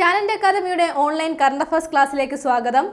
Talent അക്കാദമിയുടെ online current affairs ക്ലാസ്സിലേക്ക് സ്വാഗതം.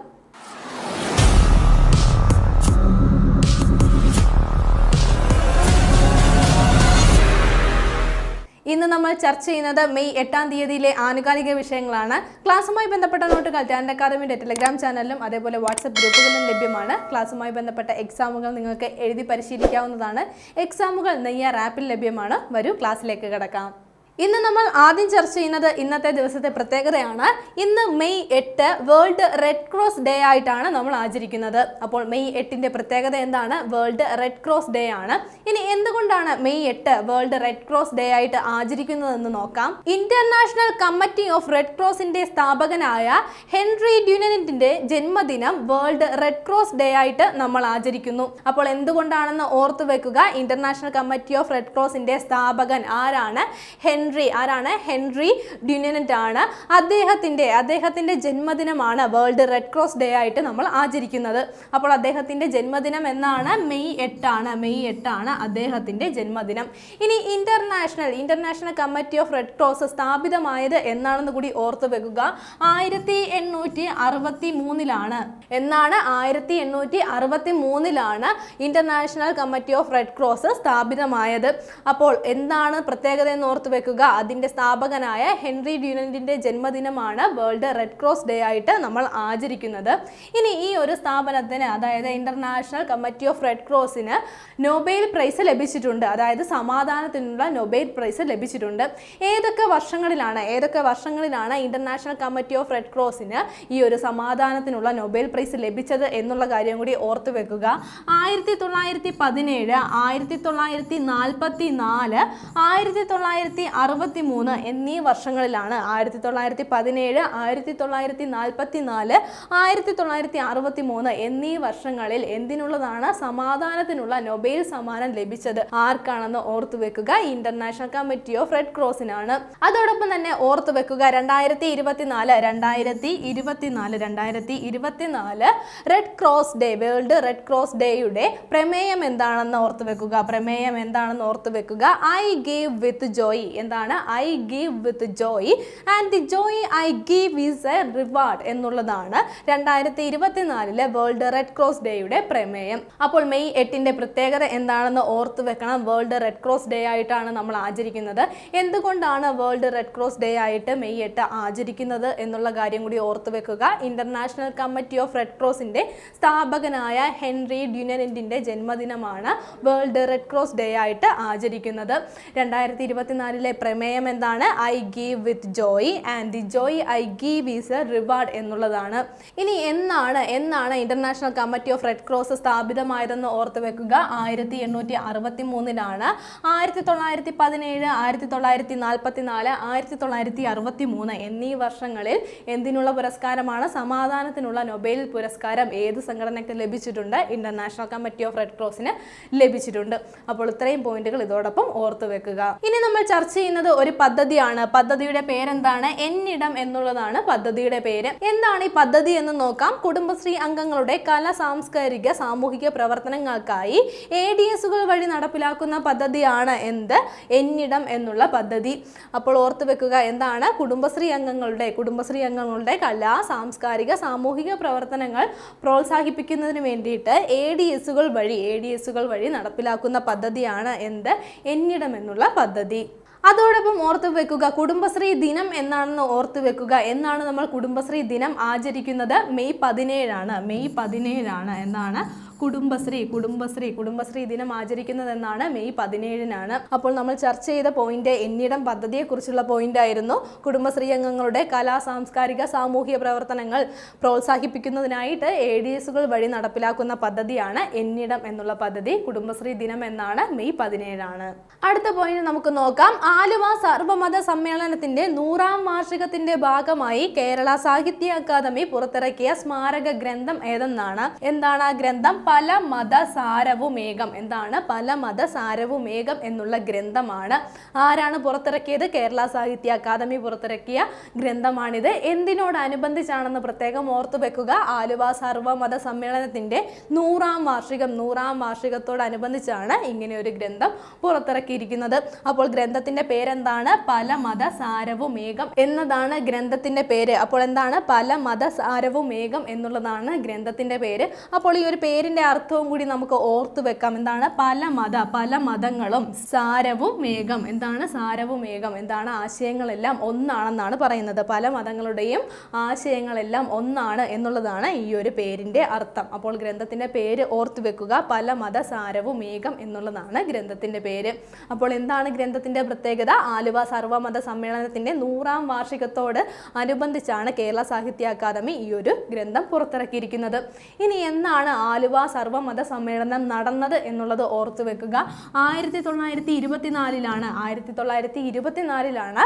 ഇന്ന് നമ്മൾ ചർച്ച ചെയ്യുന്നത് മെയ് എട്ടാം തീയതിയിലെ ആനുകാലിക വിഷയങ്ങളാണ്. ക്ലാസ്സുമായി ബന്ധപ്പെട്ട നോട്ടുകൾ ടാലന്റ് അക്കാദമിയുടെ ടെലിഗ്രാം ചാനലിലും അതേപോലെ വാട്സപ്പ് ഗ്രൂപ്പുകളിലും ലഭ്യമാണ്. ക്ലാസ്സുമായി ബന്ധപ്പെട്ട എക്സാമുകൾ നിങ്ങൾക്ക് എഴുതി പരിശീലിക്കാവുന്നതാണ്. എക്സാമുകൾ നെയ്യാർ ആപ്പിൽ ലഭ്യമാണ്. വരൂ ക്ലാസ്സിലേക്ക് കിടക്കാം. ഇന്ന് നമ്മൾ ആദ്യം ചർച്ച ചെയ്യുന്നത് ഇന്നത്തെ ദിവസത്തെ പ്രത്യേകതയാണ്. ഇന്ന് മെയ് എട്ട് വേൾഡ് റെഡ് ക്രോസ് ഡേ ആയിട്ടാണ് നമ്മൾ ആചരിക്കുന്നത്. അപ്പോൾ മെയ് എട്ടിന്റെ പ്രത്യേകത എന്താണ്? വേൾഡ് റെഡ് ക്രോസ് ഡേ ആണ്. ഇനി എന്തുകൊണ്ടാണ് മെയ് എട്ട് വേൾഡ് റെഡ് ക്രോസ് ഡേ ആയിട്ട് ആചരിക്കുന്നതെന്ന് നോക്കാം. ഇന്റർനാഷണൽ കമ്മിറ്റി ഓഫ് റെഡ് ക്രോസിന്റെ സ്ഥാപകനായ ഹെൻറി ഡ്യൂനന്റിന്റെ ജന്മദിനം വേൾഡ് റെഡ് ക്രോസ് ഡേ ആയിട്ട് നമ്മൾ ആചരിക്കുന്നു. അപ്പോൾ എന്തുകൊണ്ടാണെന്ന് ഓർത്തു വെക്കുക. ഇന്റർനാഷണൽ കമ്മിറ്റി ഓഫ് റെഡ് ക്രോസിന്റെ സ്ഥാപകൻ ആരാണ്? ഹെൻറി ആരാണ്? ഹെൻറി ഡ്യൂനന്റ് ആണ് അദ്ദേഹത്തിന്റെ അദ്ദേഹത്തിന്റെ ജന്മദിനമാണ് വേൾഡ് റെഡ് ക്രോസ് ഡേ ആയിട്ട് നമ്മൾ ആചരിക്കുന്നത്. അപ്പോൾ അദ്ദേഹത്തിന്റെ ജന്മദിനം എന്നാണ്? മെയ് എട്ടാണ്. മെയ് എട്ടാണ് അദ്ദേഹത്തിന്റെ ജന്മദിനം. ഇനി international international committee of red cross സ്ഥാപിതമായത് എന്നാണെന്ന് കൂടി ഓർത്തു വെക്കുക. ആയിരത്തി എണ്ണൂറ്റി അറുപത്തി മൂന്നിലാണ് എന്നാണ്? ആയിരത്തി എണ്ണൂറ്റി അറുപത്തി മൂന്നിലാണ് international committee of red cross സ്ഥാപിതമായത്. അപ്പോൾ എന്താണ് പ്രത്യേകത എന്ന് ഓർത്തു വെക്കുക? അതിന്റെ സ്ഥാപകനായ ഹെൻറി ഡ്യൂനന്റിന്റെ ജന്മദിനമാണ് വേൾഡ് റെഡ് ക്രോസ് ഡേ ആയിട്ട് നമ്മൾ ആചരിക്കുന്നത്. ഇനി ഈ ഒരു സ്ഥാപനത്തിന് അതായത് ഇന്റർനാഷണൽ കമ്മിറ്റി ഓഫ് റെഡ് ക്രോസിന് നൊബേൽ പ്രൈസ് ലഭിച്ചിട്ടുണ്ട്. അതായത് സമാധാനത്തിനുള്ള നൊബേൽ പ്രൈസ് ലഭിച്ചിട്ടുണ്ട്. ഏതൊക്കെ വർഷങ്ങളിലാണ് ഏതൊക്കെ വർഷങ്ങളിലാണ് ഇന്റർനാഷണൽ കമ്മിറ്റി ഓഫ് റെഡ് ക്രോസിന് ഈ ഒരു സമാധാനത്തിനുള്ള നൊബേൽ പ്രൈസ് ലഭിച്ചത് എന്നുള്ള കാര്യം കൂടി ഓർത്തു വെക്കുക. ആയിരത്തി തൊള്ളായിരത്തി പതിനേഴ് ആയിരത്തി തൊള്ളായിരത്തി നാൽപ്പത്തി നാല് ആയിരത്തി തൊള്ളായിരത്തി അറുപത്തി മൂന്ന് എന്നീ വർഷങ്ങളിലാണ് ആയിരത്തി തൊള്ളായിരത്തി പതിനേഴ് ആയിരത്തി തൊള്ളായിരത്തി നാൽപ്പത്തി നാല് ആയിരത്തി തൊള്ളായിരത്തി അറുപത്തി മൂന്ന് എന്നീ വർഷങ്ങളിൽ എന്തിനുള്ളതാണ് സമാധാനത്തിനുള്ള നൊബേൽ സമ്മാനം ലഭിച്ചത്? ആർക്കാണെന്ന് ഓർത്തു വെക്കുക ഇന്റർനാഷണൽ കമ്മിറ്റി ഓഫ് റെഡ് ക്രോസിനാണ്. അതോടൊപ്പം തന്നെ ഓർത്തു വെക്കുക രണ്ടായിരത്തി ഇരുപത്തിനാല് രണ്ടായിരത്തി ഇരുപത്തിനാല് രണ്ടായിരത്തി ഇരുപത്തിനാല് red cross day world red cross ഡേയുടെ പ്രമേയം എന്താണെന്ന് ഓർത്തു വെക്കുക. പ്രമേയം എന്താണെന്ന് ഓർത്തു വെക്കുക. ഐ ഗേവ് വിത്ത് ജോയ് എന്താണ് I give with joy and the joy I give is a reward എന്നുള്ളതാണ് രണ്ടായിരത്തി ഇരുപത്തിനാലിലെ വേൾഡ് റെഡ് ക്രോസ് ഡേയുടെ പ്രമേയം. അപ്പോൾ മെയ് എട്ടിന്റെ പ്രത്യേകത എന്താണെന്ന് ഓർത്തു വെക്കണം. വേൾഡ് റെഡ് ക്രോസ് ഡേ ആയിട്ടാണ് നമ്മൾ ആചരിക്കുന്നത്. എന്തുകൊണ്ടാണ് വേൾഡ് റെഡ് ക്രോസ് ഡേ ആയിട്ട് മെയ് എട്ട് ആചരിക്കുന്നത് എന്നുള്ള കാര്യം കൂടി ഓർത്തു വെക്കുക. ഇന്റർനാഷണൽ കമ്മിറ്റി ഓഫ് റെഡ് ക്രോസിന്റെ സ്ഥാപകനായ ഹെൻറി ഡ്യൂനന്റിന്റെ ജന്മദിനമാണ് വേൾഡ് റെഡ് ക്രോസ് ഡേ ആയിട്ട് ആചരിക്കുന്നത്. രണ്ടായിരത്തി ഇരുപത്തിനാലിലെ പ്രമേയം എന്താണ്? I give with joy and the joy I give is a reward എന്നുള്ളതാണ്. ഇനി എന്നാണ് എന്നാണ് international committee of red cross സ്ഥാപിതമായതെന്ന് ഓർത്ത് വെക്കുക? ആയിരത്തി എണ്ണൂറ്റി അറുപത്തി മൂന്നിലാണ് ആയിരത്തി തൊള്ളായിരത്തി പതിനേഴ് ആയിരത്തി തൊള്ളായിരത്തി നാൽപ്പത്തി നാല് ആയിരത്തി തൊള്ളായിരത്തി അറുപത്തി മൂന്ന് എന്നീ വർഷങ്ങളിൽ എന്തിനുള്ള പുരസ്കാരമാണ്? സമാധാനത്തിനുള്ള നൊബേൽ പുരസ്കാരം ഏത് സംഘടനയ്ക്ക് ലഭിച്ചിട്ടുണ്ട്? ഇന്റർനാഷണൽ കമ്മിറ്റി ഓഫ് റെഡ് ക്രോസിന് ലഭിച്ചിട്ടുണ്ട്. അപ്പോൾ ഇത്രയും പോയിന്റുകൾ ഇതോടൊപ്പം ഓർത്തു വെക്കുക. ഇനി നമ്മൾ ചർച്ച ചെയ്യുന്നത് ഒരു പദ്ധതിയാണ്. പദ്ധതിയുടെ പേരെന്താണ്? എന്നിടം എന്നുള്ളതാണ് പദ്ധതിയുടെ പേര്. എന്താണ് ഈ പദ്ധതി എന്ന് നോക്കാം. കുടുംബശ്രീ അംഗങ്ങളുടെ കല സാംസ്കാരിക സാമൂഹിക പ്രവർത്തനങ്ങൾക്കായി എ ഡി എസുകൾ വഴി നടപ്പിലാക്കുന്ന പദ്ധതിയാണ് എന്ത്? എന്നിടം എന്നുള്ള പദ്ധതി. അപ്പോൾ ഓർത്തു വെക്കുക എന്താണ്? കുടുംബശ്രീ അംഗങ്ങളുടെ കുടുംബശ്രീ അംഗങ്ങളുടെ കലാ സാംസ്കാരിക സാമൂഹിക പ്രവർത്തനങ്ങൾ പ്രോത്സാഹിപ്പിക്കുന്നതിന് വേണ്ടിയിട്ട് എ ഡി എസുകൾ വഴി എ ഡി എസുകൾ വഴി നടപ്പിലാക്കുന്ന പദ്ധതിയാണ് എന്ത്? എന്നിടം എന്നുള്ള പദ്ധതി. അതോടൊപ്പം ഓർത്തു വെക്കുക കുടുംബശ്രീ ദിനം എന്നാണെന്ന് ഓർത്തു വെക്കുക എന്നാണ് നമ്മൾ കുടുംബശ്രീ ദിനം ആചരിക്കുന്നത്. മെയ് പതിനേഴാണ്. മെയ് പതിനേഴാണ് എന്നാണ് കുടുംബശ്രീ കുടുംബശ്രീ കുടുംബശ്രീ ദിനം ആചരിക്കുന്നതെന്നാണ് മെയ് പതിനേഴിനാണ്. അപ്പോൾ നമ്മൾ ചർച്ച ചെയ്ത പോയിന്റ് എന്നിടം പദ്ധതിയെക്കുറിച്ചുള്ള പോയിന്റ് ആയിരുന്നു. കുടുംബശ്രീ അംഗങ്ങളുടെ കലാ സാംസ്കാരിക സാമൂഹിക പ്രവർത്തനങ്ങൾ പ്രോത്സാഹിപ്പിക്കുന്നതിനായിട്ട് എ ഡി എസുകൾ വഴി നടപ്പിലാക്കുന്ന പദ്ധതിയാണ് എന്നിടം എന്നുള്ള പദ്ധതി. കുടുംബശ്രീ ദിനം എന്നാണ് മെയ് പതിനേഴാണ്. അടുത്ത പോയിന്റ് നമുക്ക് നോക്കാം. ആലുവ സർവമത സമ്മേളനത്തിന്റെ നൂറാം വാർഷികത്തിന്റെ ഭാഗമായി കേരള സാഹിത്യ അക്കാദമി പുറത്തിറക്കിയ സ്മാരക ഗ്രന്ഥം ഏതെന്നാണ്? എന്താണ് ആ ഗ്രന്ഥം? പല മതസാരവും ഏകം. എന്താണ്? പല മതസാരവും ഏകം എന്നുള്ള ഗ്രന്ഥമാണ്. ആരാണ് പുറത്തിറക്കിയത്? കേരള സാഹിത്യ അക്കാദമി പുറത്തിറക്കിയ ഗ്രന്ഥമാണിത്. എന്തിനോടനുബന്ധിച്ചാണെന്ന് പ്രത്യേകം ഓർത്തു വെക്കുക. ആലുവ സർവമത സമ്മേളനത്തിന്റെ നൂറാം വാർഷികം നൂറാം വാർഷികത്തോടനുബന്ധിച്ചാണ് ഇങ്ങനെ ഒരു ഗ്രന്ഥം പുറത്തിറക്കിയിരിക്കുന്നത്. അപ്പോൾ ഗ്രന്ഥത്തിന്റെ പേരെന്താണ്? പല മതസാരവും ഏകം എന്നതാണ് ഗ്രന്ഥത്തിന്റെ പേര്. അപ്പോൾ എന്താണ്? പല മതസാരവും ഏകം എന്നുള്ളതാണ് ഗ്രന്ഥത്തിന്റെ പേര്. അപ്പോൾ ഈ ഒരു പേരിന്റെ അർത്ഥവും കൂടി നമുക്ക് ഓർത്തു വെക്കാം. എന്താണ്? പല മത പല മതങ്ങളും സാരവും മേഘം. എന്താണ്? സാരവും മേഘം. എന്താണ്? ആശയങ്ങളെല്ലാം ഒന്നാണെന്നാണ് പറയുന്നത്. പല മതങ്ങളുടെയും ആശയങ്ങളെല്ലാം ഒന്നാണ് എന്നുള്ളതാണ് ഈ ഒരു പേരിന്റെ അർത്ഥം. അപ്പോൾ ഗ്രന്ഥത്തിന്റെ പേര് ഓർത്തു വെക്കുക. പല മത സാരവും മേഘം എന്നുള്ളതാണ് ഗ്രന്ഥത്തിന്റെ പേര്. അപ്പോൾ എന്താണ് ഗ്രന്ഥത്തിന്റെ പ്രത്യേകത? ആലുവ സർവമത സമ്മേളനത്തിന്റെ നൂറാം വാർഷികത്തോട് അനുബന്ധിച്ചാണ് കേരള സാഹിത്യ അക്കാദമി ഈ ഒരു ഗ്രന്ഥം പുറത്തിറക്കിയിരിക്കുന്നത്. ഇനി എന്നാണ് ആലുവ സർവമത സമ്മേളനം നടന്നത് എന്നുള്ളത് ഓർത്തു വെക്കുക. ആയിരത്തി തൊള്ളായിരത്തി ഇരുപത്തിനാലിലാണ് ആയിരത്തി തൊള്ളായിരത്തി ഇരുപത്തിനാലിലാണ്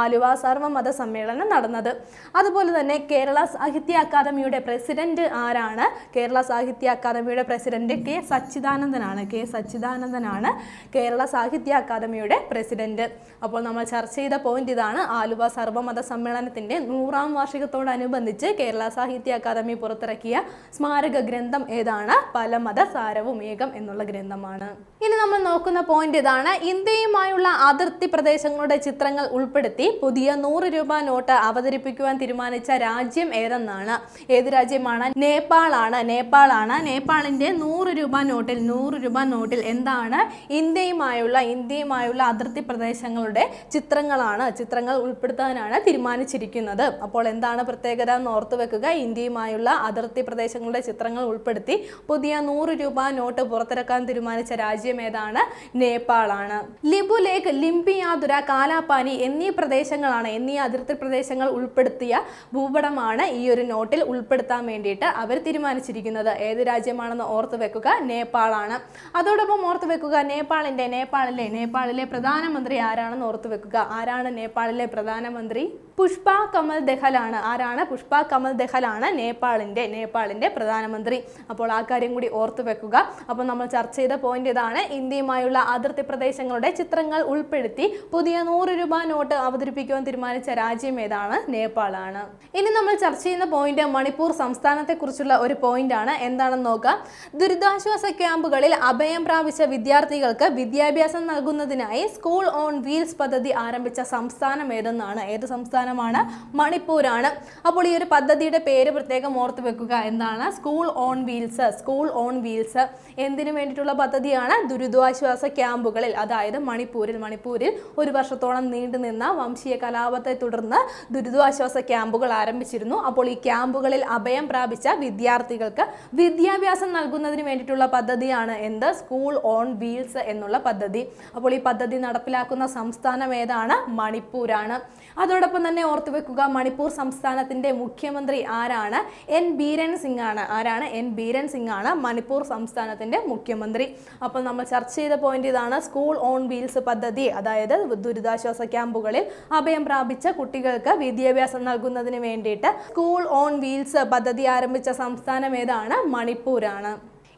ആലുവ സർവമത സമ്മേളനം നടന്നത്. അതുപോലെ തന്നെ കേരള സാഹിത്യ അക്കാദമിയുടെ പ്രസിഡന്റ് ആരാണ്? കേരള സാഹിത്യ അക്കാദമിയുടെ പ്രസിഡന്റ് കെ സച്ചിദാനന്ദനാണ്. കെ സച്ചിദാനന്ദനാണ് കേരള സാഹിത്യ അക്കാദമിയുടെ പ്രസിഡന്റ്. അപ്പോൾ നമ്മൾ ചർച്ച ചെയ്ത പോയിന്റ് ഇതാണ് ആലുവ സർവമത സമ്മേളനത്തിന്റെ നൂറാം വാർഷികത്തോടനുബന്ധിച്ച് കേരള സാഹിത്യ അക്കാദമി പുറത്തിറക്കിയ സ്മാരക ഗ്രന്ഥം ഏതാണ്? പലമത സാരവും ഏകം എന്നുള്ള ഗ്രന്ഥമാണ്. ഇനി നമ്മൾ നോക്കുന്ന പോയിന്റ് ഇതാണ്. ഇന്ത്യയുമായുള്ള അതിർത്തി പ്രദേശങ്ങളുടെ ചിത്രങ്ങൾ ഉൾപ്പെടുത്തി പുതിയ നൂറ് രൂപ നോട്ട് അവതരിപ്പിക്കുവാൻ തീരുമാനിച്ച രാജ്യം ഏതെന്നാണ്? ഏത് രാജ്യമാണ്? നേപ്പാളാണ്. നേപ്പാളാണ്. നേപ്പാളിന്റെ നൂറ് രൂപ നോട്ടിൽ നൂറ് രൂപ നോട്ടിൽ എന്താണ്? ഇന്ത്യയുമായുള്ള ഇന്ത്യയുമായുള്ള അതിർത്തി പ്രദേശങ്ങളുടെ ചിത്രങ്ങളാണ് ചിത്രങ്ങൾ ഉൾപ്പെടുത്താനാണ് തീരുമാനിച്ചിരിക്കുന്നത്. അപ്പോൾ എന്താണ് പ്രത്യേകത എന്ന് ഓർത്തു വെക്കുക. ഇന്ത്യയുമായുള്ള അതിർത്തി പ്രദേശങ്ങളുടെ ചിത്രങ്ങൾ ഉൾപ്പെടുത്തി പുതിയ നൂറ് രൂപ നോട്ട് പുറത്തിറക്കാൻ തീരുമാനിച്ച രാജ്യം ഏതാണ് നേപ്പാളാണ്. ലിബു ലേക്ക് ലിംപിയാതുര കാലാപാനി എന്നീ പ്രദേശങ്ങളാണ് എന്നീ അതിർത്തി പ്രദേശങ്ങൾ ഉൾപ്പെടുത്തിയ ഭൂപടമാണ് ഈ ഒരു നോട്ടിൽ ഉൾപ്പെടുത്താൻ വേണ്ടിയിട്ട് അവർ തീരുമാനിച്ചിരിക്കുന്നത്. ഏത് രാജ്യമാണെന്ന് ഓർത്ത് വെക്കുക നേപ്പാളാണ്. അതോടൊപ്പം ഓർത്ത് വെക്കുക നേപ്പാളിന്റെ നേപ്പാളിലെ നേപ്പാളിലെ പ്രധാനമന്ത്രി ആരാണെന്ന് ഓർത്ത് വെക്കുക. ആരാണ് നേപ്പാളിലെ പ്രധാനമന്ത്രി? പുഷ്പ കമൽ ദഹലാണ്. ആരാണ്? പുഷ്പ കമൽ ദഹലാണ് നേപ്പാളിന്റെ നേപ്പാളിന്റെ പ്രധാനമന്ത്രി. അപ്പോൾ ആ കാര്യം കൂടി ഓർത്ത് വെക്കുക. അപ്പോൾ നമ്മൾ ചർച്ച ചെയ്ത പോയിന്റ് ഇതാണ് ഇന്ത്യയുമായുള്ള അതിർത്തി പ്രദേശങ്ങളുടെ ചിത്രങ്ങൾ ഉൾപ്പെടുത്തി പുതിയ നൂറ് രൂപ നോട്ട് അവതരിപ്പിക്കുവാൻ തീരുമാനിച്ച രാജ്യം ഏതാണ്? നേപ്പാളാണ്. ഇനി നമ്മൾ ചർച്ച ചെയ്യുന്ന പോയിന്റ് മണിപ്പൂർ സംസ്ഥാനത്തെ കുറിച്ചുള്ള ഒരു പോയിന്റ് ആണ് എന്താണെന്ന് നോക്കാം. ദുരിതാശ്വാസ ക്യാമ്പുകളിൽ അഭയം പ്രാപിച്ച വിദ്യാർത്ഥികൾക്ക് വിദ്യാഭ്യാസം നൽകുന്നതിനായി സ്കൂൾ ഓൺ വീൽസ് പദ്ധതി ആരംഭിച്ച സംസ്ഥാനം ഏതെന്നാണ്? ഏത് സംസ്ഥാനമാണ്? മണിപ്പൂരാണ്. അപ്പോൾ ഈ ഒരു പദ്ധതിയുടെ പേര് പ്രത്യേകം ഓർത്ത് വെക്കുക. എന്താണ്? School on wheels. School on wheels. എന്തിനു വേണ്ടിയിട്ടുള്ള പദ്ധതിയാണ്? ദുരിതാശ്വാസ ക്യാമ്പുകളിൽ അതായത് മണിപ്പൂരിൽ മണിപ്പൂരിൽ ഒരു വർഷത്തോളം നീണ്ടുനിന്ന വംശീയ കലാപത്തെ തുടർന്ന് ദുരിതാശ്വാസ ക്യാമ്പുകൾ ആരംഭിച്ചിരുന്നു. അപ്പോൾ ഈ ക്യാമ്പുകളിൽ അഭയം പ്രാപിച്ച വിദ്യാർത്ഥികൾക്ക് വിദ്യാഭ്യാസം നൽകുന്നതിന് വേണ്ടിയിട്ടുള്ള പദ്ധതിയാണ് എന്ത്? സ്കൂൾ ഓൺ വീൽസ് എന്നുള്ള പദ്ധതി. അപ്പോൾ ഈ പദ്ധതി നടപ്പിലാക്കുന്ന സംസ്ഥാനം ഏതാണ്? മണിപ്പൂരാണ്. അതോടൊപ്പം തന്നെ ഓർത്തു വെക്കുക മണിപ്പൂർ സംസ്ഥാനത്തിന്റെ മുഖ്യമന്ത്രി ആരാണ്? എൻ ബീരൻ സിംഗ് ആണ്. ആരാണ്? എൻ ബീരൻ സിംഗ് ആണ് മണിപ്പൂർ സംസ്ഥാനത്തിന്റെ മുഖ്യമന്ത്രി. അപ്പോൾ നമ്മൾ ചർച്ച ചെയ്ത പോയിന്റ് ഇതാണ് സ്കൂൾ ഓൺ വീൽസ് പദ്ധതി. അതായത് ദുരിതാശ്വാസ ക്യാമ്പുകളിൽ അഭയം പ്രാപിച്ച കുട്ടികൾക്ക് വിദ്യാഭ്യാസം നൽകുന്നതിന് വേണ്ടിയിട്ട് സ്കൂൾ ഓൺ വീൽസ് പദ്ധതി ആരംഭിച്ച സംസ്ഥാനം ഏതാണ്? മണിപ്പൂരാണ്.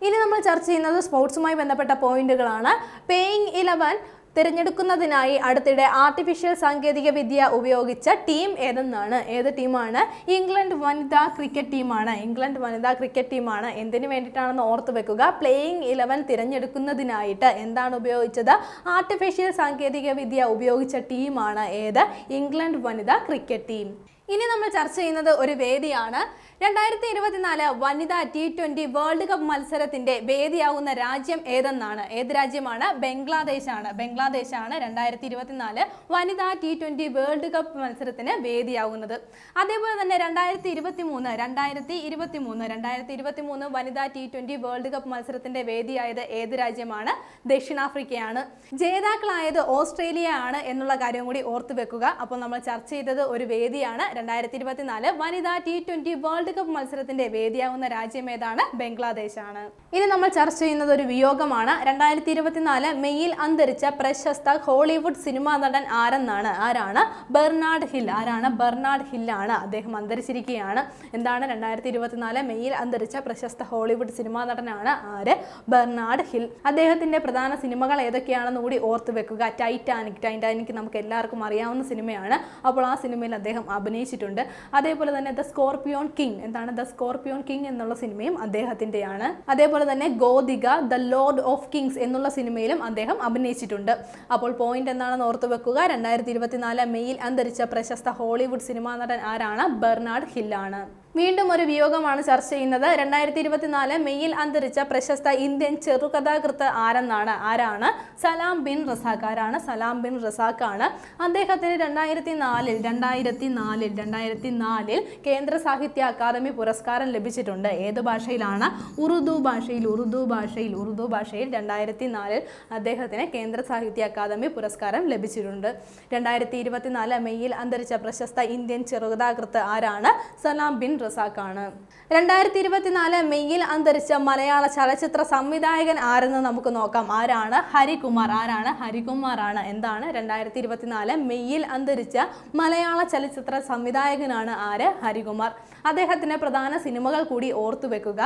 ഇനി നമ്മൾ ചർച്ച ചെയ്യുന്നത് സ്പോർട്സുമായി ബന്ധപ്പെട്ട പോയിന്റുകളാണ് പേയിങ് ഇലവൻ തിരഞ്ഞെടുക്കുന്നതിനായി അടുത്തിടെ ആർട്ടിഫിഷ്യൽ സാങ്കേതിക വിദ്യ ഉപയോഗിച്ച ടീം ഏതെന്നാണ്? ഏത് ടീമാണ് ഇംഗ്ലണ്ട് വനിതാ ക്രിക്കറ്റ് ടീമാണ് ഇംഗ്ലണ്ട് വനിതാ ക്രിക്കറ്റ് ടീമാണ് എന്തിനു വേണ്ടിയിട്ടാണെന്ന് ഓർത്ത് വെക്കുക. പ്ലേയിങ് ഇലവൻ തിരഞ്ഞെടുക്കുന്നതിനായിട്ട് എന്താണ് ഉപയോഗിച്ചത്? ആർട്ടിഫിഷ്യൽ സാങ്കേതിക വിദ്യ ഉപയോഗിച്ച ടീമാണ് ഏത്? ഇംഗ്ലണ്ട് വനിതാ ക്രിക്കറ്റ് ടീം ഇനി നമ്മൾ ചർച്ച ചെയ്യുന്നത് ഒരു വേദിയാണ്. രണ്ടായിരത്തി ഇരുപത്തിനാല് വനിതാ ടി ട്വന്റി വേൾഡ് കപ്പ് മത്സരത്തിന്റെ വേദിയാവുന്ന രാജ്യം ഏതെന്നാണ്? ഏത് രാജ്യമാണ്? ബംഗ്ലാദേശാണ്. ബംഗ്ലാദേശാണ് രണ്ടായിരത്തി ഇരുപത്തിനാല് വനിതാ ടി ട്വന്റി വേൾഡ് കപ്പ് മത്സരത്തിന് വേദിയാവുന്നത്. അതേപോലെ തന്നെ രണ്ടായിരത്തി ഇരുപത്തി മൂന്ന് രണ്ടായിരത്തി ഇരുപത്തി മൂന്ന് രണ്ടായിരത്തി ഇരുപത്തി മൂന്ന് വനിതാ ടി ട്വന്റി വേൾഡ് കപ്പ് മത്സരത്തിന്റെ വേദിയായത് ഏത് രാജ്യമാണ്? ദക്ഷിണാഫ്രിക്കയാണ്. ജേതാക്കളായത് ഓസ്ട്രേലിയ ആണ് എന്നുള്ള കാര്യം കൂടി ഓർത്തു വെക്കുക. അപ്പോൾ നമ്മൾ ചർച്ച ചെയ്തത് ഒരു വേദിയാണ്. രണ്ടായിരത്തി ഇരുപത്തിനാല് വനിതാ ടി ട്വന്റി വേൾഡ് കപ്പ് മത്സരത്തിന്റെ വേദിയാവുന്ന രാജ്യം ഏതാണ്? ബംഗ്ലാദേശാണ്. ഇനി നമ്മൾ ചർച്ച ചെയ്യുന്നത് ഒരു വിയോഗമാണ്. രണ്ടായിരത്തി ഇരുപത്തിനാല് മെയ്യിൽ അന്തരിച്ച പ്രശസ്ത ഹോളിവുഡ് സിനിമാ നടൻ ആരെന്നാണ്? ആരാണ്? Bernard Hill. ആരാണ്? ബെർണാഡ് ഹിൽ ആണ് അദ്ദേഹം അന്തരിച്ചിരിക്കുകയാണ്. എന്താണ് രണ്ടായിരത്തി ഇരുപത്തിനാല് മെയ്യിൽ അന്തരിച്ച പ്രശസ്ത ഹോളിവുഡ് സിനിമാ നടനാണ് ആര്? Bernard Hill. അദ്ദേഹത്തിന്റെ പ്രധാന സിനിമകൾ ഏതൊക്കെയാണെന്ന് കൂടി ഓർത്തു വെക്കുക. ടൈറ്റാനിക്. ടൈറ്റാനിക് നമുക്ക് എല്ലാവർക്കും അറിയാവുന്ന സിനിമയാണ്. അപ്പോൾ ആ സിനിമയിൽ അദ്ദേഹം അഭിനയിച്ചിട്ടുണ്ട്. അതേപോലെ തന്നെ ദ സ്കോർപിയോൺ കിങ് എന്താണ് ദ സ്കോർപിയോൺ കിങ് എന്നുള്ള സിനിമയും അദ്ദേഹത്തിന്റെയാണ് അതേപോലെ തന്നെ ഗോദിക ദ ലോർഡ് ഓഫ് കിങ്സ് എന്നുള്ള സിനിമയിലും അദ്ദേഹം അഭിനയിച്ചിട്ടുണ്ട്. അപ്പോൾ പോയിന്റ് എന്താണെന്ന് ഓർത്തു വെക്കുക. രണ്ടായിരത്തി ഇരുപത്തിനാല് മെയ്യിൽ അന്തരിച്ച പ്രശസ്ത ഹോളിവുഡ് സിനിമാ നടൻ ആരാണ്? ബെർണാഡ് ഹില്ലാണ്. വീണ്ടും ഒരു വിയോഗമാണ് ചർച്ച ചെയ്യുന്നത്. രണ്ടായിരത്തി ഇരുപത്തിനാല് മെയ്യിൽ അന്തരിച്ച പ്രശസ്ത ഇന്ത്യൻ ചെറുകഥാകൃത്ത് ആരെന്നാണ്? ആരാണ്? സലാം ബിൻ റസാഖ്. ആരാണ്? സലാം ബിൻ റസാഖ് ആണ്. അദ്ദേഹത്തിന് രണ്ടായിരത്തി നാലിൽ രണ്ടായിരത്തി നാലിൽ രണ്ടായിരത്തി നാലിൽ കേന്ദ്ര സാഹിത്യ അക്കാദമി പുരസ്കാരം ലഭിച്ചിട്ടുണ്ട്. ഏത് ഭാഷയിലാണ്? ഉറുദു ഭാഷയിൽ ഉറുദു ഭാഷയിൽ ഉറുദു ഭാഷയിൽ രണ്ടായിരത്തി നാലിൽ അദ്ദേഹത്തിന് കേന്ദ്ര സാഹിത്യ അക്കാദമി പുരസ്കാരം ലഭിച്ചിട്ടുണ്ട്. രണ്ടായിരത്തി ഇരുപത്തിനാല് മെയ്യിൽ അന്തരിച്ച പ്രശസ്ത ഇന്ത്യൻ ചെറുകഥാകൃത്ത് ആരാണ്? സലാം ബിൻ റസാഖാണ് രണ്ടായിരത്തി ഇരുപത്തിനാല് മെയ്യിൽ അന്തരിച്ച മലയാള ചലച്ചിത്ര സംവിധായകൻ ആരെന്ന് നമുക്ക് നോക്കാം. ആരാണ്? ഹരികുമാർ. ആരാണ്? ഹരികുമാർ ആണ് എന്താണ്? രണ്ടായിരത്തി ഇരുപത്തിനാല് മെയ്യിൽ അന്തരിച്ച മലയാള ചലച്ചിത്ര സംവിധായകനാണ് ആര്? ഹരികുമാർ. അദ്ദേഹത്തിന്റെ പ്രധാന സിനിമകൾ കൂടി ഓർത്തു വെക്കുക.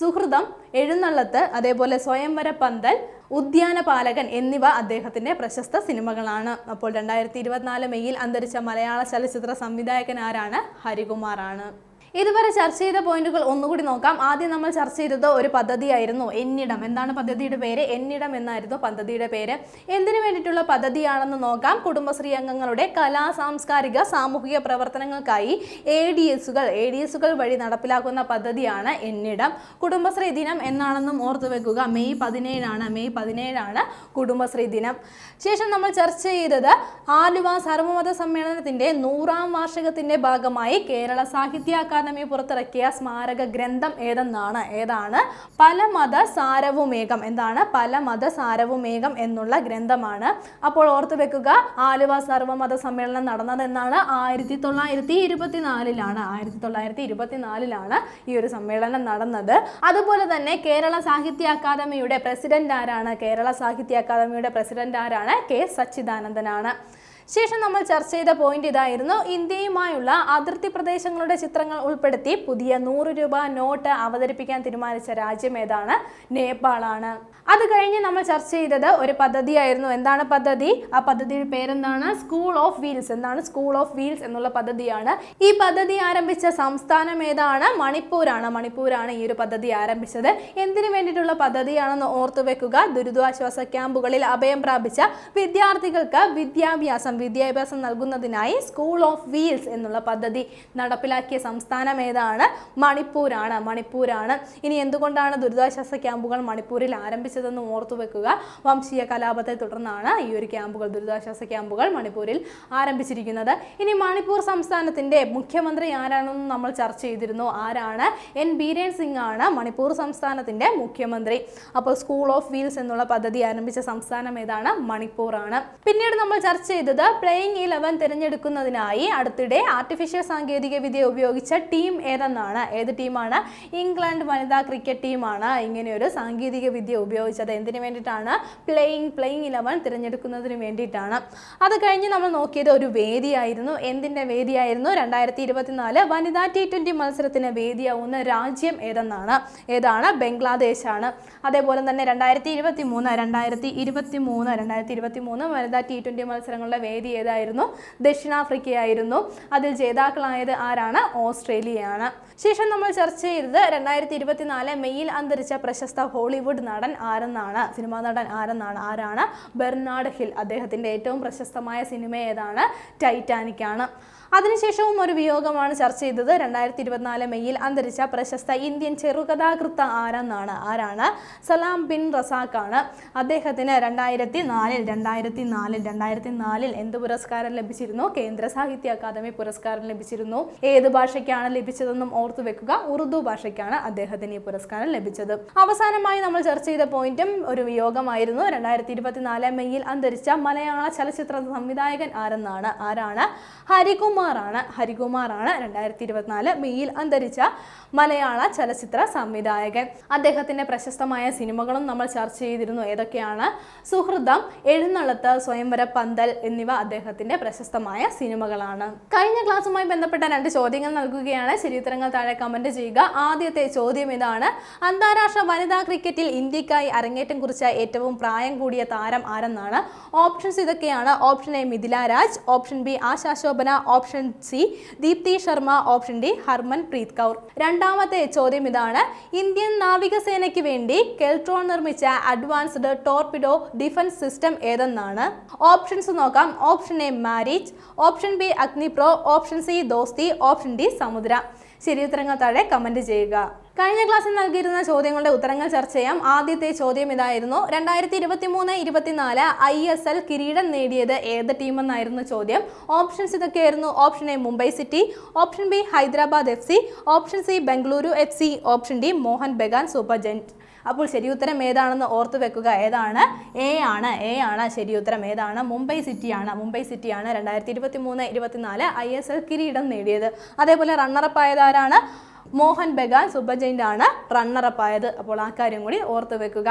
സുഹൃതം എഴുന്നള്ളത്ത് അതേപോലെ സ്വയംവര പന്തൽ ഉദ്യാനപാലകൻ എന്നിവ അദ്ദേഹത്തിന്റെ പ്രശസ്ത സിനിമകളാണ്. അപ്പോൾ രണ്ടായിരത്തി ഇരുപത്തിനാല് മെയ്യിൽ അന്തരിച്ച മലയാള ചലച്ചിത്ര സംവിധായകൻ ആരാണ്? ഹരികുമാർ ആണ് ഇതുവരെ ചർച്ച ചെയ്ത പോയിന്റുകൾ ഒന്നുകൂടി നോക്കാം. ആദ്യം നമ്മൾ ചർച്ച ചെയ്തത് ഒരു പദ്ധതിയായിരുന്നു. എന്നിടം. എന്താണ് പദ്ധതിയുടെ പേര്? എന്നിടം എന്നായിരുന്നു പദ്ധതിയുടെ പേര്. എന്തിനു വേണ്ടിയിട്ടുള്ള പദ്ധതിയാണെന്ന് നോക്കാം. കുടുംബശ്രീ അംഗങ്ങളുടെ കലാ സാംസ്കാരിക സാമൂഹിക പ്രവർത്തനങ്ങൾക്കായി എ ഡി എസുകൾ എ ഡി എസുകൾ വഴി നടപ്പിലാക്കുന്ന പദ്ധതിയാണ് എന്നിടം. കുടുംബശ്രീ ദിനം എന്നാണെന്നും ഓർത്തു വെക്കുക. മെയ് പതിനേഴാണ്. മെയ് പതിനേഴാണ് കുടുംബശ്രീ ദിനം. ശേഷം നമ്മൾ ചർച്ച ചെയ്തത് ആലുവ സർവമത സമ്മേളനത്തിന്റെ നൂറാം വാർഷികത്തിന്റെ ഭാഗമായി കേരള സാഹിത്യ അക്കാദമി പുറത്തിറക്കിയ സ്മാരക ഗ്രന്ഥം ഏതെന്നാണ്? ഏതാണ്? പല മത സാരവുമേകം എന്താണ്? പല മത സാരവുമേകം എന്നുള്ള ഗ്രന്ഥമാണ്. അപ്പോൾ ഓർത്തു വെക്കുക ആലുവ സർവമത സമ്മേളനം നടന്നത് എന്നാണ് ആയിരത്തി തൊള്ളായിരത്തി ഇരുപത്തിനാലിലാണ്. ആയിരത്തി തൊള്ളായിരത്തി ഇരുപത്തിനാലിലാണ് ഈ ഒരു സമ്മേളനം നടന്നത്. അതുപോലെ തന്നെ കേരള സാഹിത്യ അക്കാദമിയുടെ പ്രസിഡന്റ് ആരാണ് കേരള സാഹിത്യ അക്കാദമിയുടെ പ്രസിഡന്റ് ആരാണ് കെ സച്ചിദാനന്ദനാണ്. ശേഷം നമ്മൾ ചർച്ച ചെയ്ത പോയിന്റ് ഇതായിരുന്നു. ഇന്ത്യയുമായുള്ള അതിർത്തി പ്രദേശങ്ങളുടെ ചിത്രങ്ങൾ ഉൾപ്പെടുത്തി പുതിയ നൂറ് രൂപ നോട്ട് അവതരിപ്പിക്കാൻ തീരുമാനിച്ച രാജ്യം ഏതാണ്? നേപ്പാളാണ്. അത് കഴിഞ്ഞ് നമ്മൾ ചർച്ച ചെയ്തത് ഒരു പദ്ധതിയായിരുന്നു. എന്താണ് പദ്ധതി? ആ പദ്ധതിയുടെ പേരെന്താണ്? സ്കൂൾ ഓഫ് വീൽസ് എന്താണ് സ്കൂൾ ഓഫ് വീൽസ് എന്നുള്ള പദ്ധതിയാണ്. ഈ പദ്ധതി ആരംഭിച്ച സംസ്ഥാനം ഏതാണ്? മണിപ്പൂരാണ്. മണിപ്പൂരാണ് ഈ ഒരു പദ്ധതി ആരംഭിച്ചത്. എന്തിനു വേണ്ടിയിട്ടുള്ള പദ്ധതിയാണെന്ന് ഓർത്തു വെക്കുക ദുരിതാശ്വാസ ക്യാമ്പുകളിൽ അഭയം പ്രാപിച്ച വിദ്യാർത്ഥികൾക്ക് വിദ്യാഭ്യാസം വിദ്യാഭ്യാസം നൽകുന്നതിനായി സ്കൂൾ ഓഫ് വീൽസ് എന്നുള്ള പദ്ധതി നടപ്പിലാക്കിയ സംസ്ഥാനം ഏതാണ്? മണിപ്പൂരാണ്. മണിപ്പൂരാണ്. ഇനി എന്തുകൊണ്ടാണ് ദുരിതാശ്വാസ ക്യാമ്പുകൾ മണിപ്പൂരിൽ ആരംഭിച്ചതെന്ന് ഓർത്തു വെക്കുക. വംശീയ കലാപത്തെ തുടർന്നാണ് ഈ ഒരു ക്യാമ്പുകൾ ദുരിതാശ്വാസ ക്യാമ്പുകൾ മണിപ്പൂരിൽ ആരംഭിച്ചിരിക്കുന്നത്. ഇനി മണിപ്പൂർ സംസ്ഥാനത്തിന്റെ മുഖ്യമന്ത്രി ആരാണെന്ന് നമ്മൾ ചർച്ച ചെയ്തിരുന്നു. ആരാണ്? എൻ ബീരേൻ സിംഗ് ആണ് മണിപ്പൂർ സംസ്ഥാനത്തിന്റെ മുഖ്യമന്ത്രി. അപ്പോൾ സ്കൂൾ ഓഫ് വീൽസ് എന്നുള്ള പദ്ധതി ആരംഭിച്ച സംസ്ഥാനം ഏതാണ്? മണിപ്പൂർ ആണ്. പിന്നീട് നമ്മൾ ചർച്ച ചെയ്തത് പ്ലേയിങ് ഇലവൻ തിരഞ്ഞെടുക്കുന്നതിനായി അടുത്തിടെ ആർട്ടിഫിഷ്യൽ സാങ്കേതിക വിദ്യ ഉപയോഗിച്ച ടീം ഏതെന്നാണ്? ഏത് ടീമാണ് ഇംഗ്ലണ്ട് വനിതാ ക്രിക്കറ്റ് ടീമാണ് ഇങ്ങനെയൊരു സാങ്കേതിക വിദ്യ ഉപയോഗിച്ചത്. എന്തിനു വേണ്ടിയിട്ടാണ്? പ്ലേയിങ് പ്ലേയിങ് ഇലവൻ തിരഞ്ഞെടുക്കുന്നതിന് വേണ്ടിയിട്ടാണ്. അത് കഴിഞ്ഞ് നമ്മൾ നോക്കിയത് ഒരു വേദിയായിരുന്നു. എന്തിന്റെ വേദിയായിരുന്നു? രണ്ടായിരത്തി ഇരുപത്തിനാല് വനിതാ ടി ട്വന്റി മത്സരത്തിന് വേദിയാവുന്ന രാജ്യം ഏതെന്നാണ്? ഏതാണ്? ബംഗ്ലാദേശാണ്. അതേപോലെ തന്നെ രണ്ടായിരത്തി ഇരുപത്തി മൂന്ന് രണ്ടായിരത്തി ഇരുപത്തി മൂന്ന് രണ്ടായിരത്തി ഇരുപത്തി മൂന്ന് വനിതാ ടി ട്വന്റി മത്സരങ്ങളുടെ വേദി ഏതായിരുന്നു? ദക്ഷിണാഫ്രിക്കയായിരുന്നു. അതിൽ ജേതാക്കളായത് ആരാണ്? ഓസ്ട്രേലിയയാണ്. ശേഷം നമ്മൾ ചർച്ച ചെയ്തത് രണ്ടായിരത്തി ഇരുപത്തിനാല് മെയ്യിൽ അന്തരിച്ച പ്രശസ്ത ഹോളിവുഡ് നടൻ ആരെന്നാണ്? സിനിമാ നടൻ ആരെന്നാണ്? ആരാണ്? Bernard Hill. അദ്ദേഹത്തിന്റെ ഏറ്റവും പ്രശസ്തമായ സിനിമ ഏതാണ്? ടൈറ്റാനിക് ആണ്. അതിനുശേഷവും ഒരു വിയോഗമാണ് ചർച്ച ചെയ്തത്. രണ്ടായിരത്തി ഇരുപത്തിനാല് മെയ്യിൽ അന്തരിച്ച പ്രശസ്ത ഇന്ത്യൻ ചെറുകഥാകൃത്ത ആരെന്നാണ്? ആരാണ്? സലാം ബിൻ റസാഖാണ്. അദ്ദേഹത്തിന് രണ്ടായിരത്തി നാലിൽ രണ്ടായിരത്തി നാലിൽ രണ്ടായിരത്തി നാലിൽ എന്ത് പുരസ്കാരം ലഭിച്ചിരുന്നു? കേന്ദ്ര സാഹിത്യ അക്കാദമി പുരസ്കാരം ലഭിച്ചിരുന്നു. ഏത് ഭാഷയ്ക്കാണ് ലഭിച്ചതെന്നും ഓർത്തു വെക്കുക. ഉറുദു ഭാഷയ്ക്കാണ് അദ്ദേഹത്തിന് ഈ പുരസ്കാരം ലഭിച്ചത്. അവസാനമായി നമ്മൾ ചർച്ച ചെയ്ത പോയിന്റും ഒരു വിയോഗമായിരുന്നു. രണ്ടായിരത്തി ഇരുപത്തിനാല് മെയ്യിൽ അന്തരിച്ച മലയാള ചലച്ചിത്ര സംവിധായകൻ ആരെന്നാണ്? ആരാണ്? ഹരികുമാർ ഹരികുമാറാണ് ഹരികുമാറാണ് രണ്ടായിരത്തി ഇരുപത്തിനാല് മെയ്യിൽ അന്തരിച്ച മലയാള ചലച്ചിത്ര സംവിധായകൻ. അദ്ദേഹത്തിന്റെ പ്രശസ്തമായ സിനിമകളും നമ്മൾ ചർച്ച ചെയ്തിരുന്നു. ഏതൊക്കെയാണ്? സുഹൃതം എഴുന്നള്ളത്ത് സ്വയംവര പന്തൽ എന്നിവ അദ്ദേഹത്തിന്റെ പ്രശസ്തമായ സിനിമകളാണ്. കഴിഞ്ഞ ക്ലാസ്സുമായി ബന്ധപ്പെട്ട രണ്ട് ചോദ്യങ്ങൾ നൽകുകയാണ്. ശരിയുത്തരങ്ങൾ താഴെ കമന്റ് ചെയ്യുക. ആദ്യത്തെ ചോദ്യം ഇതാണ്. അന്താരാഷ്ട്ര വനിതാ ക്രിക്കറ്റിൽ ഇന്ത്യക്കായി അരങ്ങേറ്റം കുറിച്ച ഏറ്റവും പ്രായം കൂടിയ താരം ആരെന്നാണ്? ഓപ്ഷൻസ് ഇതൊക്കെയാണ്. Option A Mithali Raj option B Asha Sobhana option C Deepti Sharma option D Harmanpreet Kaur. രണ്ടാമത്തെ ചോദ്യം ഇതാണ്. ഇന്ത്യൻ നാവികസേനയ്ക്ക് വേണ്ടി കെൽട്രോൺ നിർമ്മിച്ച അഡ്വാൻസ്ഡ് ടോർപിഡോ ഡിഫൻസ് സിസ്റ്റം ഏതെന്നാണ്? ഓപ്ഷൻസ് നോക്കാം. Option A Maareech option B അഗ്നിപ്രോ. Option C Dosti. Option D Samudra. ശരി ഉത്തരങ്ങൾ താഴെ കമന്റ് ചെയ്യുക. കഴിഞ്ഞ ക്ലാസ്സിൽ നൽകിയിരുന്ന ചോദ്യങ്ങളുടെ ഉത്തരങ്ങൾ ചർച്ച ചെയ്യാം. ആദ്യത്തെ ചോദ്യം ഇതായിരുന്നു. രണ്ടായിരത്തി ഇരുപത്തി മൂന്ന് ഇരുപത്തിനാല് ഐ എസ് എൽ കിരീടം നേടിയത് ഏത് ടീമെന്നായിരുന്നു ചോദ്യം. ഓപ്ഷൻസ് ഇതൊക്കെയായിരുന്നു. Option A Mumbai city option B Hyderabad F C option C Bengaluru F C option D Mohun Bagan super giant അപ്പോൾ ശരിയുത്തരം ഏതാണെന്ന് ഓർത്തു വെക്കുക. ഏതാണ്? എ ആണ്. എ ആണ്. ശരിയുത്തരം ഏതാണ്? മുംബൈ സിറ്റിയാണ് മുംബൈ സിറ്റിയാണ് രണ്ടായിരത്തി ഇരുപത്തി മൂന്ന് ഇരുപത്തിനാല് ഐ എസ് എൽ കിരീടം നേടിയത്. അതേപോലെ റണ്ണറപ്പ് ആയതാരാണ് മോഹൻ ബഗാൻ സുബജൈന്റ് ആണ് റണ്ണറപ്പ് ആയത്. അപ്പോൾ ആ കാര്യം കൂടി ഓർത്ത് വെക്കുക.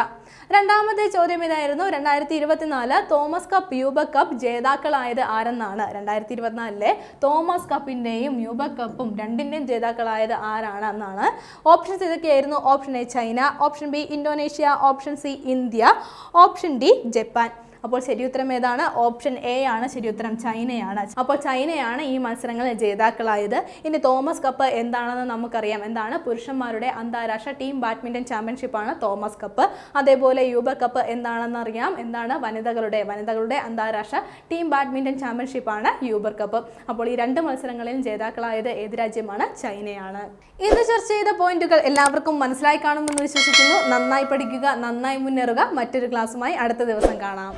രണ്ടാമത്തെ ചോദ്യം ഇതായിരുന്നു. രണ്ടായിരത്തി ഇരുപത്തിനാല് തോമസ് കപ്പ് യൂബ കപ്പ് ജേതാക്കളായത് ആരെന്നാണ്? രണ്ടായിരത്തി ഇരുപത്തിനാലിലെ തോമസ് കപ്പിന്റെയും യൂബ കപ്പും രണ്ടിന്റെയും ജേതാക്കളായത് ആരാണ് എന്നാണ് ഓപ്ഷൻസ് ഇതൊക്കെയായിരുന്നു. Option A China. Option B Indonesia. Option C India. Option D Japan. അപ്പോൾ ശരിയുത്തരം ഏതാണ്? ഓപ്ഷൻ എ ആണ് ശരിയുത്തരം ചൈനയാണ്. അപ്പോൾ ചൈനയാണ് ഈ മത്സരങ്ങളിൽ ജേതാക്കളായത്. ഇനി തോമസ് കപ്പ് എന്താണെന്ന് നമുക്കറിയാം. എന്താണ്? പുരുഷന്മാരുടെ അന്താരാഷ്ട്ര ടീം ബാഡ്മിന്റൺ ചാമ്പ്യൻഷിപ്പാണ് തോമസ് കപ്പ്. അതേപോലെ യൂബ കപ്പ് എന്താണെന്ന് അറിയാം. എന്താണ്? വനിതകളുടെ വനിതകളുടെ അന്താരാഷ്ട്ര ടീം ബാഡ്മിന്റൺ ചാമ്പ്യൻഷിപ്പാണ് യൂബർ കപ്പ്. അപ്പോൾ ഈ രണ്ട് മത്സരങ്ങളിലും ജേതാക്കളായത് ഏത് രാജ്യമാണ്? ചൈനയാണ്. ഇന്ന് ചർച്ച ചെയ്ത പോയിന്റുകൾ എല്ലാവർക്കും മനസ്സിലായി കാണുമെന്ന് വിശ്വസിക്കുന്നു. നന്നായി പഠിക്കുക നന്നായി മുന്നേറുക. മറ്റൊരു ക്ലാസ്സുമായി അടുത്ത ദിവസം കാണാം.